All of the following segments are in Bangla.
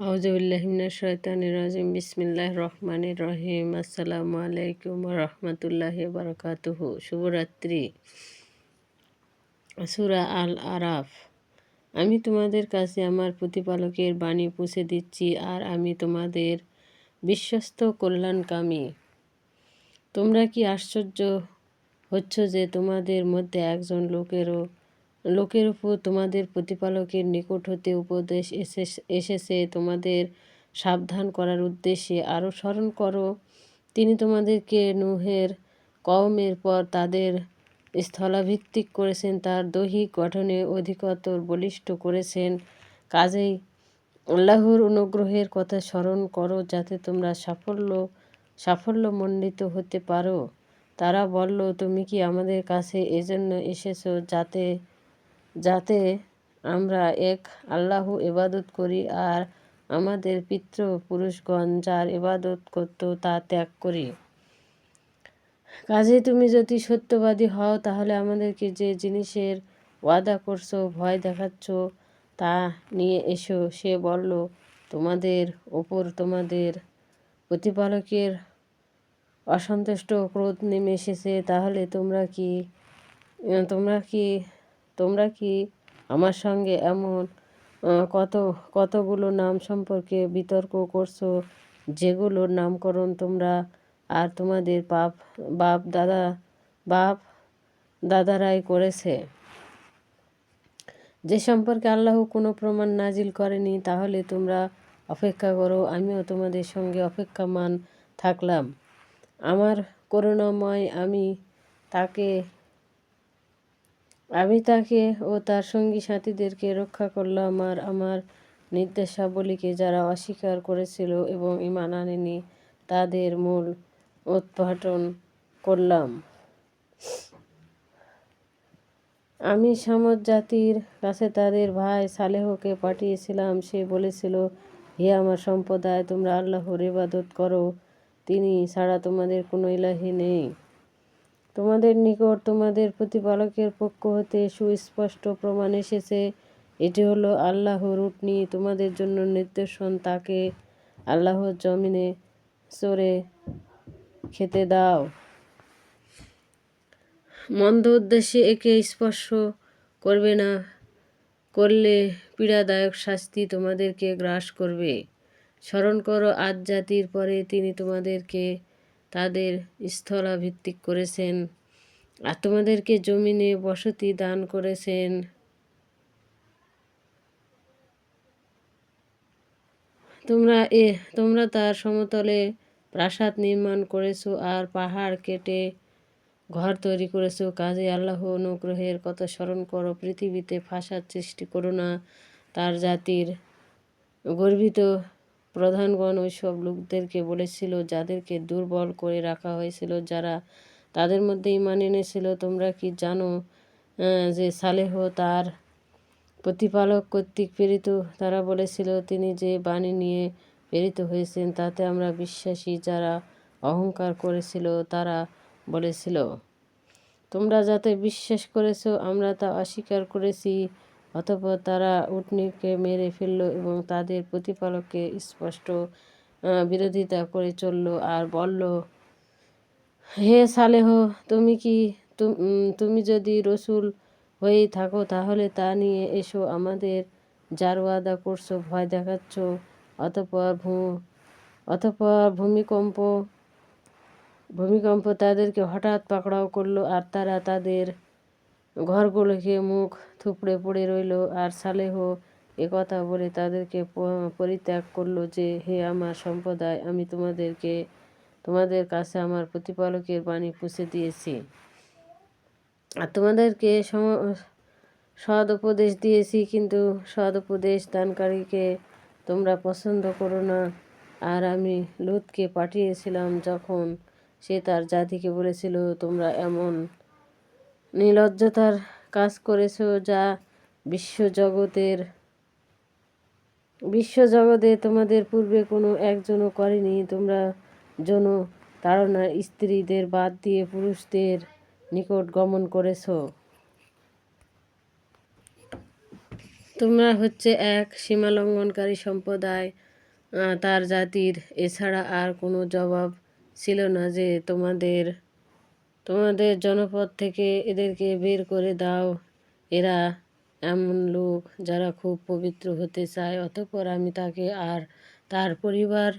আউজুবিল্লাহিমিনা শৈতানির রাজিম। বিসমিল্লাহ রহমানির রহিম। আসসালামু আলাইকুম রহমতুল্লাহ বারকাতুহু। শুভরাত্রি। সুরা আল আরাফ আমি তোমাদের কাছে আমার প্রতিপালকের বাণী পুষে দিচ্ছি আর আমি তোমাদের বিশ্বস্ত কল্যাণকামী। তোমরা কি আশ্চর্য হচ্ছ যে তোমাদের মধ্যে একজন লোকেরও লোকের উপর তোমাদের প্রতিপালকের নিকট হতে উপদেশ এসে এসেছে। তোমাদের সাবধান করার উদ্দেশ্যে আরও স্মরণ করো। তিনি তোমাদেরকে নুহের কওমের পর তাদের স্থলাভিত্তিক করেছেন। তার দৈহিক গঠনে অধিকতর বলিষ্ঠ করেছেন। কাজেই আল্লাহর অনুগ্রহের কথা স্মরণ করো যাতে তোমরা সাফল্য, সাফল্যমণ্ডিত হতে পারো। তারা বলল, তুমি কি আমাদের কাছে এজন্য এসেছ যাতে যাতে আমরা এক আল্লাহ ইবাদত করি আর আমাদের পিতৃ পুরুষগণ যার ইবাদত করত তা ত্যাগ করি। কাজে তুমি যদি সত্যবাদী হও, তাহলে আমাদেরকে যে জিনিসের ওয়াদা করছ, ভয় দেখাচ্ছ, তা নিয়ে এসো। সে বলল, তোমাদের ওপর তোমাদের প্রতিপালকের অসন্তুষ্ট ক্রোধ নেমে এসেছে। তাহলে তোমরা কি তোমরা কি তোমরা কি আমার সঙ্গে এমন কত, কতগুলো নাম সম্পর্কে বিতর্ক করছ যেগুলোর নামকরণ তোমরা আর তোমাদের বাপ বাপ দাদা, বাপ দাদারাই করেছে? যে সম্পর্কে আল্লাহ কোনো প্রমাণ নাজিল করেনি, তাহলে তোমরা অপেক্ষা করো, আমিও তোমাদের সঙ্গে অপেক্ষামান থাকলাম। আমার করুণাময় আমি তাকে আমি তাকে ও তার সঙ্গী সাথীদেরকে রক্ষা করলাম আর আমার নির্দেশাবলীকে যারা অস্বীকার করেছিল এবং ইমান আনেনি, তাদের মূল উৎপাটন করলাম। আমি সামদ জাতির কাছে তাদের ভাই সালেহকে পাঠিয়েছিলাম। সে বলেছিল, হে আমার সম্প্রদায়, তোমরা আল্লাহর ইবাদত করো, তিনি ছাড়া তোমাদের কোনো ইলাহি নেই। তোমাদের নিকট তোমাদের প্রতিপালকের পক্ষ হতে সুস্পষ্ট প্রমাণ এসেছে। এটি হলো আল্লাহর উটনি তোমাদের জন্য নির্দেশন তাকে আল্লাহর জমিনে চড়ে খেতে দাও। মন্দ উদ্দেশ্যে একে স্পর্শ করবে না। করলে পীড়াদায়ক শাস্তি তোমাদেরকে গ্রাস করবে। স্মরণ করো, আজ জাতির পরে তিনি তোমাদেরকে তাদের স্থলাভিত্তিক করেছেন। আর তোমাদেরকে জমিনে বসতি দান করেছেন। তোমরা এ, তোমরা তার সমতলে প্রাসাদ নির্মাণ করেছ আর পাহাড় কেটে ঘর তৈরি করেছ। কাজে আল্লাহ অনুগ্রহের কথা স্মরণ করো, পৃথিবীতে ফাঁসার সৃষ্টি করো না। তার জাতির গর্বিত প্রধানগণ ওইসব লোকদেরকে বলেছিল, যাদেরকে দুর্বল করে রাখা হয়েছিল, যারা তাদের মধ্যে ইমান এনেছিল। তোমরা কি জানো যে সালেহ তার প্রতিপালক কর্তৃক প্রেরিত? তারা বলেছিল, তিনি যে বাণী নিয়ে প্রেরিত হয়েছেন, তাতে আমরা বিশ্বাসী যারা অহংকার করেছিল, তারা বলেছিল, তোমরা যাতে বিশ্বাস করেছ, আমরা তা অস্বীকার করেছি। অতপর তারা উটনিকে মেরে ফেলল এবং তাদের প্রতিপালককে স্পষ্ট বিরোধিতা করে চলল আর বলল, হে সালেহ, তুমি কি তুমি যদি রসুল হয়েই থাকো তাহলে তা নিয়ে এসো আমাদের যার ওয়াদা করছ, ভয় দেখাচ্ছ অতপর ভূ অতপর ভূমিকম্প ভূমিকম্প তাদেরকে হঠাৎ পাকড়াও করল আর তারা তাদের ঘরগুলোকে মুখ থুপড়ে পড়ে রইল। আর সালেহ কথা বলে তাদেরকে পরিত্যাগ করল যে, হে আমার সম্প্রদায়, আমি তোমাদেরকে, তোমাদের কাছে আমার প্রতিপালকের বাণী পুষে দিয়েছি। আর তোমাদেরকে সম, সদ উপদেশ দিয়েছি, কিন্তু সদ উপদেশ দানকারীকে তোমরা পছন্দ করো না। আর আমি লুতকে পাঠিয়েছিলাম যখন সে তার জাতিকে বলেছিল, তোমরা এমন নির্লজ্জতার কাজ করেছ যা বিশ্বজগতের, বিশ্বজগতে তোমাদের পূর্বে কোনো একজনও করেনি। তোমরা জন তাড়নার স্ত্রীদের বাদ দিয়ে পুরুষদের নিকট গমন করেছ। তোমরা হচ্ছে এক সীমালঙ্ঘনকারী সম্প্রদায় তার জাতির। এছাড়া আর কোনো জবাব ছিল না যে তোমাদের তোমাদের জনপদ থেকে এদেরকে বের করে দাও। এরা এমন লোক যারা খুব পবিত্র হতে চায়, অতঃপর আমি তাকে আর তার পরিবার,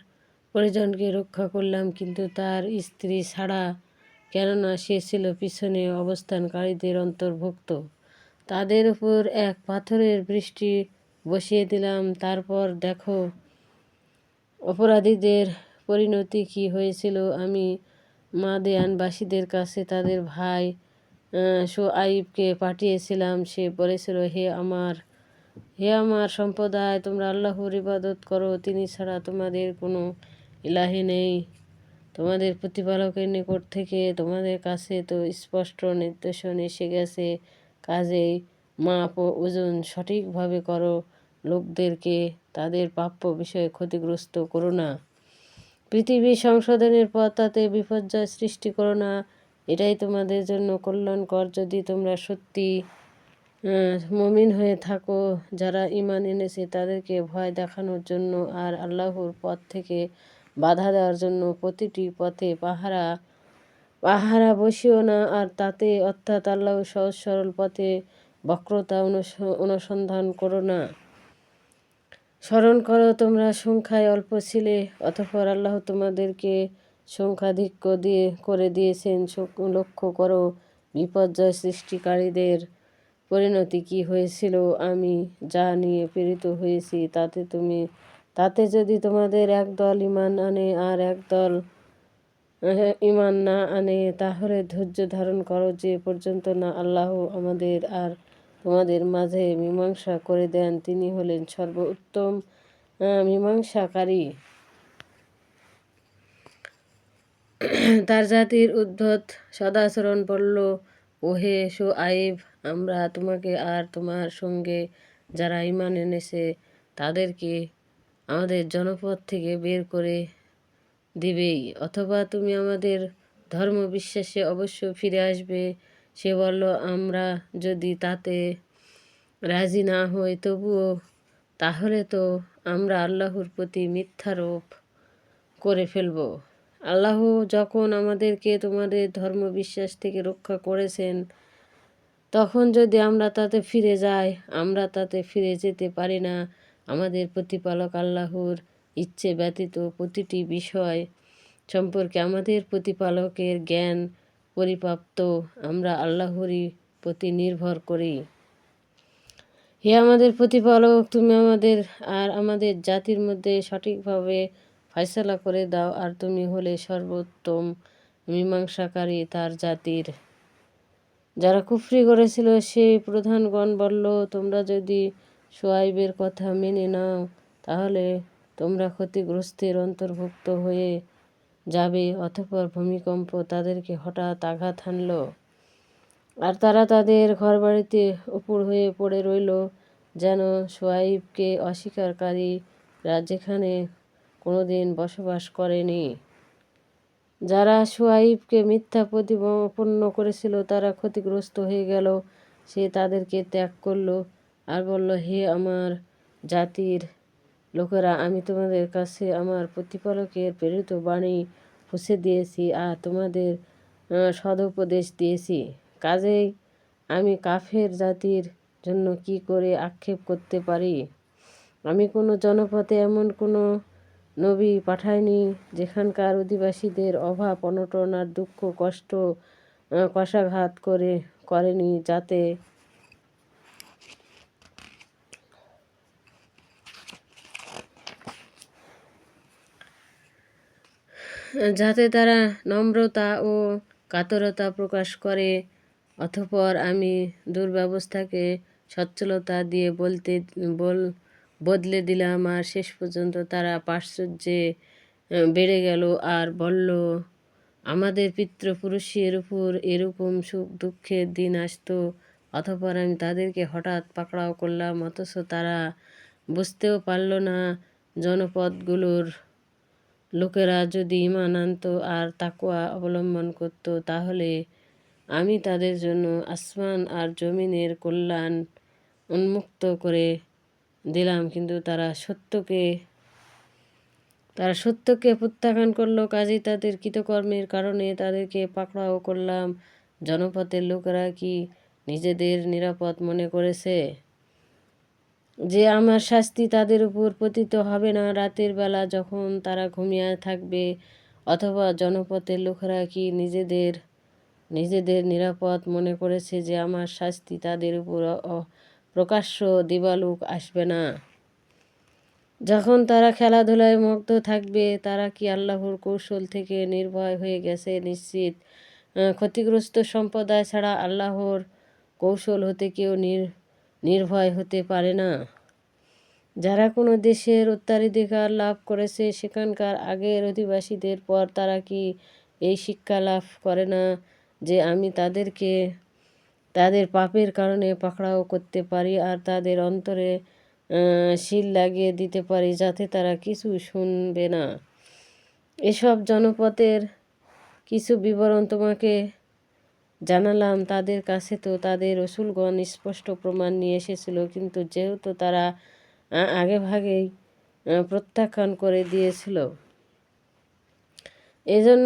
পরিজনকে রক্ষা করলাম, কিন্তু তার স্ত্রী ছাড়া কেননা সে ছিল পিছনে অবস্থানকারীদের অন্তর্ভুক্ত। তাদের উপর এক পাথরের বৃষ্টি বসিয়ে দিলাম। তারপর দেখো, অপরাধীদের পরিণতি কি হয়েছিল? আমি মাদেয়ানবাসীদের কাছে তাদের ভাই সোয়াইবকে পাঠিয়েছিলাম। সে বলেছিল, হে আমার হে আমার সম্প্রদায়, তোমরা আল্লাহর ইবাদত করো, তিনি ছাড়া তোমাদের কোনো ইলাহি নেই। তোমাদের প্রতিপালকের নিকট থেকে তোমাদের কাছে তো স্পষ্ট নির্দেশন এসে গেছে, কাজেই মাপ ও ওজন সঠিকভাবে করো। লোকদেরকে তাদের প্রাপ্য বিষয়ে ক্ষতিগ্রস্ত করো না। পৃথিবী সংশোধনের পর তাতে বিপর্যয় সৃষ্টি করো না। এটাই তোমাদের জন্য কল্যাণকর। যদি তোমরা সত্যি মমিন হয়ে থাকো, যারা ইমান এনেছে, তাদেরকে ভয় দেখানোর জন্য আর আল্লাহর পথ থেকে বাধা দেওয়ার জন্য প্রতিটি পথে পাহারা পাহারা বসিও না। আর তাতে অর্থাৎ আল্লাহ সহজ সরল পথে বক্রতা অনুসন্ধান করো না। স্মরণ করো তোমরা সংখ্যায় অল্প ছিলে, অতঃপর আল্লাহ তোমাদেরকে সংখ্যাধিক্য দিয়ে করে দিয়েছেন। লক্ষ্য করো, বিপর্যয় সৃষ্টিকারীদের পরিণতি কি হয়েছিল? আমি যা নিয়ে প্রেরিত হয়েছি, তাতে তুমি, তাতে যদি তোমাদের এক দল ইমান আনে আর এক দল ইমান না আনে, তাহলে ধৈর্য ধারণ করো যে পর্যন্ত না আল্লাহ আমাদের আর তোমাদের মাঝে মীমাংসা করে দেন। তিনি হলেন সর্বোত্তম মীমাংসাকারী। তার জাতির উদ্ধত সদাচরণ বলল, ওহে আইব আমরা তোমাকে আর তোমার সঙ্গে যারা ইমান এনেছে, তাদেরকে আমাদের জনপদ থেকে বের করে দিবেই। অথবা তুমি আমাদের ধর্ম বিশ্বাসে অবশ্য ফিরে আসবে সে বলল, আমরা যদি তাতে রাজি না হই তবুও তাহলে তো আমরা আল্লাহর প্রতি মিথ্যারোপ করে ফেলব। আল্লাহ যখন আমাদেরকে তোমাদের ধর্ম বিশ্বাস থেকে রক্ষা করেছেন, তখন যদি আমরা তাতে ফিরে যাই, আমরা তাতে ফিরে যেতে পারি না। আমাদের প্রতিপালক আল্লাহর ইচ্ছে ব্যতীত প্রতিটি বিষয় সম্পর্কে আমাদের প্রতিপালকের জ্ঞান পরিপ্রাপ্ত। আমরা আল্লাহরই প্রতি নির্ভর করি। হে আমাদের প্রতিপালক, তুমি আমাদের আর আমাদের জাতির মধ্যে সঠিকভাবে ফয়সলা করে দাও, আর তুমি হলে সর্বোত্তম মীমাংসাকারী তার জাতির। যারা কুফরি করেছিল সেই প্রধানগণ বলল, তোমরা যদি সোয়াইবের কথা মেনে নাও, তাহলে তোমরা ক্ষতিগ্রস্তের অন্তর্ভুক্ত হয়ে যাবে অতঃপর ভূমিকম্প তাদেরকে হঠাৎ আঘাত হানল। আর তারা তাদের ঘরবাড়িতে উপর হয়ে পড়ে রইল, যেন সোয়াইবকে অস্বীকারীরা যেখানে কোনোদিন বসবাস করেনি। যারা সোয়াইবকে মিথ্যা প্রতিপন্ন করেছিল, তারা ক্ষতিগ্রস্ত হয়ে গেল। সে তাদেরকে ত্যাগ করল আর বলল, হে আমার জাতির লোকেরা, আমি তোমাদের কাছে আমার প্রতিপালকের প্রেরিত বাণী পৌঁছে দিয়েছি আর তোমাদের সদুপদেশ দিয়েছি। কাজেই আমি কাফের জাতির জন্য কি করে আক্ষেপ করতে পারি? আমি কোনো জনপথে এমন কোনো নবী পাঠায়নি যেখানকার অধিবাসীদের অভাব, অনটন আর দুঃখ, কষ্ট কষাঘাত করে করেনি যাতে যাতে তারা নম্রতা ও কাতরতা প্রকাশ করে অথপর আমি দুর্ব্যবস্থাকে সচ্ছলতা দিয়ে বলতে, বল, বদলে দিলাম আর শেষ পর্যন্ত তারা পাশ্চর্যে বেড়ে গেল আর বলল, আমাদের পিতৃপুরুষের উপর এরকম সুখ দুঃখের দিন আসতো অথপর আমি তাদেরকে হঠাৎ পাকড়াও করলাম, অথচ তারা বুঝতেও পারল না জনপদগুলোর লোকেরা যদি ইমান আনত আর তাকুয়া অবলম্বন করত, তাহলে আমি তাদের জন্য আসমান আর জমিনের কল্যাণ উন্মুক্ত করে দিলাম। কিন্তু তারা সত্যকে তারা সত্যকে প্রত্যাখ্যান করল। কাজেই তাদের কৃতকর্মের কারণে তাদেরকে পাকড়াও করলাম। জনপথের লোকেরা কি নিজেদের নিরাপদ মনে করেছে? যে আমার শাস্তি তাদের উপর পতিত হবে না। রাতের বেলা যখন তারা ঘুমিয়ে থাকবে অথবা জনপথের লোকেরা কি নিজেদের নিজেদের নিরাপদ মনে করেছে যে আমার শাস্তি তাদের উপর প্রকাশ্য দিবালুক আসবে না? যখন তারা খেলাধুলায় মগ্ন থাকবে, তারা কি আল্লাহর কৌশল থেকে নির্ভয় হয়ে গেছে? নিশ্চিত। ক্ষতিগ্রস্ত সম্প্রদায় ছাড়া আল্লাহর কৌশল হতে কেউ নির নির্ভয় হতে পারে না। যারা কোনো দেশের উত্তরাধিকার লাভ করেছে, সেখানকার আগের অধিবাসীদের পর তারা কি এই শিক্ষা লাভ করে না যে আমি তাদেরকে, তাদের পাপের কারণে পাকড়াও করতে পারি আর তাদের অন্তরে শিল লাগিয়ে দিতে পারি যাতে তারা কিছু শুনবে না? এসব জনপথের কিছু বিবরণ তোমাকে জানালাম, তাদের কাছে তো তাদের রসুলগণ স্পষ্ট প্রমাণ নিয়ে এসেছিল, কিন্তু যেহেতু তারা আগেভাগেই প্রত্যাখ্যান করে দিয়েছিল, এজন্য